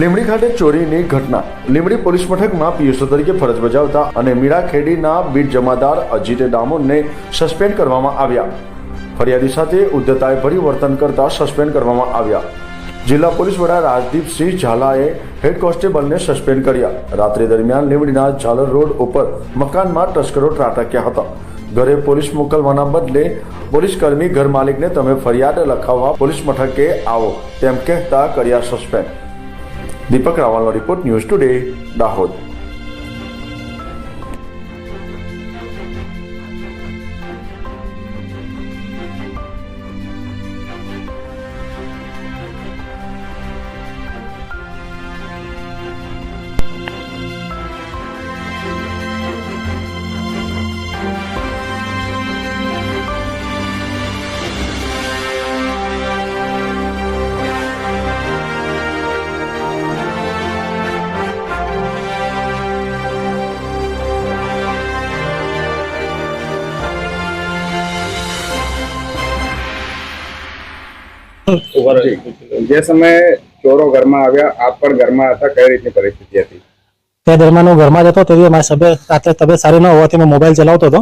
લીમડી ખાતે ચોરીની ઘટના. લીમડી પોલીસ મથકમાં પીએસઓ તરીકે ફરજ બજાવતા અને મીરાખેડીના બીટ જમાદાર અજીતે ડામોરને સસ્પેન્ડ કરવામાં આવ્યા. ફરિયાદી સાથે ઉદ્ધતાએ ભર્યું વર્તન કરતા સસ્પેન્ડ કરવામાં આવ્યા. જિલ્લા પોલીસ વડા રાજદીપસિંહ ઝાલાએ હેડ કોન્સ્ટેબલને સસ્પેન્ડ કર્યા. રાત્રિ દરમિયાન લીમડીના ઝાલર રોડ ઉપર મકાનમાં તસ્કરો ત્રાટક્યા હતા. ઘરે પોલીસ મોકલવાના બદલે પોલીસ કર્મી ઘર માલિકને તમે ફરિયાદ લખાવવા પોલીસ મથકે આવો તેમ કહેતા કર્યા suspend. દીપક રાવલનો રિપોર્ટ ન્યૂઝ ટુડે દાહોદ જે સમયે ચોરો ઘરમાં આવ્યા આપ પણ ઘરમાં હતા કઈ રીતની પરિસ્થિતિ હતી તે દરમિયાન હું ઘરમાં જતો તો મારી તબિયત રાત્રે તબિયત સારી ન હોવાથી મેં મોબાઈલ ચલાવતો હતો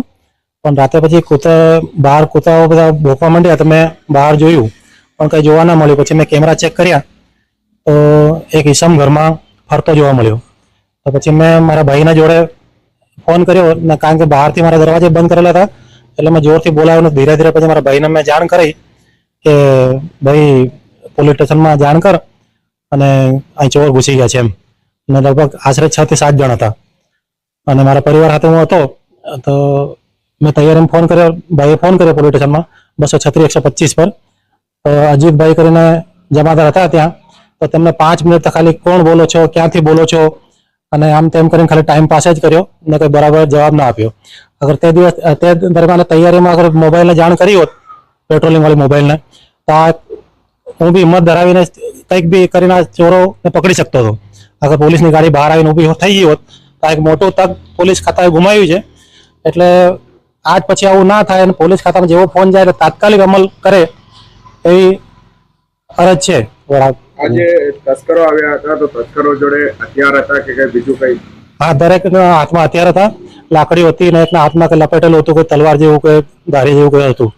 પણ રાતે પછી કૂતરા બહાર કૂતરાઓ બધા ભોંકવા માંડ્યા તો મેં બહાર જોયું પણ કંઈ જોવા ના મળ્યું પછી મેં કેમેરા ચેક કર્યા તો એક ઈસમ ઘરમાં ફરતો જોવા મળ્યો તો પછી મેં મારા ભાઈના જોડે ફોન કર્યો ને કારણ કે બહારથી મારા દરવાજે બંધ કરેલા હતા એટલે મેં જોરથી બોલાવ્યો ને ધીરે ધીરે પછી મારા ભાઈને મેં જાણ કરી કે ભાઈ પોલીસ સ્ટેશનમાં જાણ કર અને અહીં ચોર ઘૂસી ગયા છે એમ. અને લગભગ આશરે છ થી સાત જણ હતા. અને મારા પરિવાર સાથે હું હતો, તો મેં તૈયારીમાં ફોન કર્યો, ભાઈએ ફોન કર્યો પોલીસ સ્ટેશનમાં, બસો છત્રીસ એકસો પચીસ પર. તો અજીતભાઈ કરીને જમાદાર હતા ત્યાં, તો તેમને પાંચ મિનિટ ખાલી કોણ બોલો છો, ક્યાંથી બોલો છો? અને આમ તેમ કરીને ખાલી ટાઈમ પાસ જ કર્યો, ને કંઈ બરાબર જવાબ ના આપ્યો. અગર તે દિવસ, તે દરમિયાન તૈયારીમાં અગર મોબાઈલને જાણ કરી હોત પેટ્રોલિંગ વાળી મોબાઈલને તો આ હું બી હિંમત ધરાવીને કંઈક બી કરીને આ ચોરોને પકડી શકતો હતો. અગર પોલીસની ગાડી બહાર આવીને ઊભી થઈ ગઈ હોત તો આ એક મોટું તક પોલીસ ખાતાએ ગુમાવ્યું છે. એટલે આજ પછી આવું ના થાય અને પોલીસ ખાતામાં જેવો ફોન જાય એટલે તાત્કાલિક અમલ કરે એવી અરજ છે. આજે તસ્કરો આવ્યા હતા તો તસ્કરો જોડે હથિયાર હતા કે કઈ બીજું કઈ? હા દરેક હાથમાં હથિયાર હતા. લાકડી હતી ને એટલા હાથમાં કંઈ લપેટેલું હતું કોઈ તલવાર જેવું કે ધારી જેવું કઈ હતું.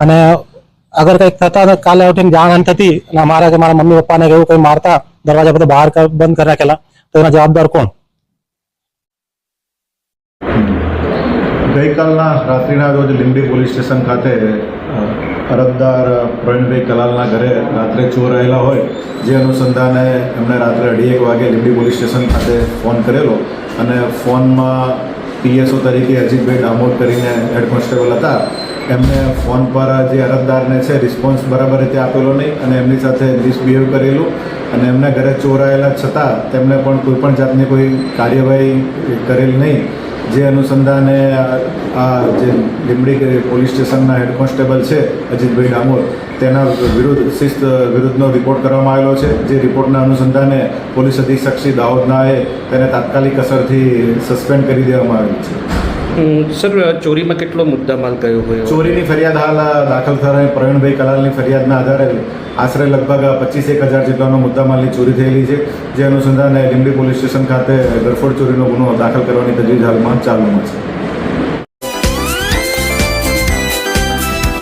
અને અગર કંઈક થતા કાલે ઉઠીને જાણ થતી અને અમારા કે મારા મમ્મી પપ્પાને એવું કંઈ મારતા, દરવાજા બધા બહાર બંધ કરી રાખેલા, તો એના જવાબદાર કોણ? ગઈકાલના રાત્રિના રોજ લીંબડી પોલીસ સ્ટેશન ખાતે અરજદાર પ્રવીણભાઈ કલાલના ઘરે રાત્રે ચોર રહેલા હોય, જે અનુસંધાને એમણે રાત્રે અઢી એક વાગે લીંબડી પોલીસ સ્ટેશન ખાતે ફોન કરેલો અને ફોનમાં પીએસઓ તરીકે અજીતભાઈ ડામોર કરીને હેડ કોન્સ્ટેબલ હતા. એમને ફોન પર જે અરજદારને છે રિસ્પોન્સ બરાબર રીતે આપેલો નહીં અને એમની સાથે મિસબિહેવ કરેલું અને એમના ઘરે ચોરાયેલા છતાં તેમણે પણ કોઈ પણ જાતની કોઈ કાર્યવાહી કરેલ નહીં. જે અનુસંધાને આ- જે લીંબડી પોલીસ સ્ટેશનના હેડ કોન્સ્ટેબલ છે, અજીતભાઈ ડામોર, તેના વિરુદ્ધ શિસ્ત વિરુદ્ધનો રિપોર્ટ કરવામાં આવેલો છે. જે રિપોર્ટના અનુસંધાને પોલીસ અધિક્ષક શ્રી દાહોદનાએ તેને તાત્કાલિક અસરથી સસ્પેન્ડ કરી દેવામાં આવ્યું છે. સર, ચોરીમાં કેટલો મુદ્દામાલ ગયો હોય? ચોરીની ફરિયાદ હાલ દાખલ થવાની પ્રવીણભાઈ કલાલની ફરિયાદના આધારે આશરે લગભગ પચીસ એક હજાર જેટલાનો મુદ્દામાલની ચોરી થયેલી છે. જે અનુસંધાને લીંબડી પોલીસ સ્ટેશન ખાતે ગરફોડ ચોરીનો ગુનો દાખલ કરવાની તજવીજ હાલમાં ચાલુમાં છે.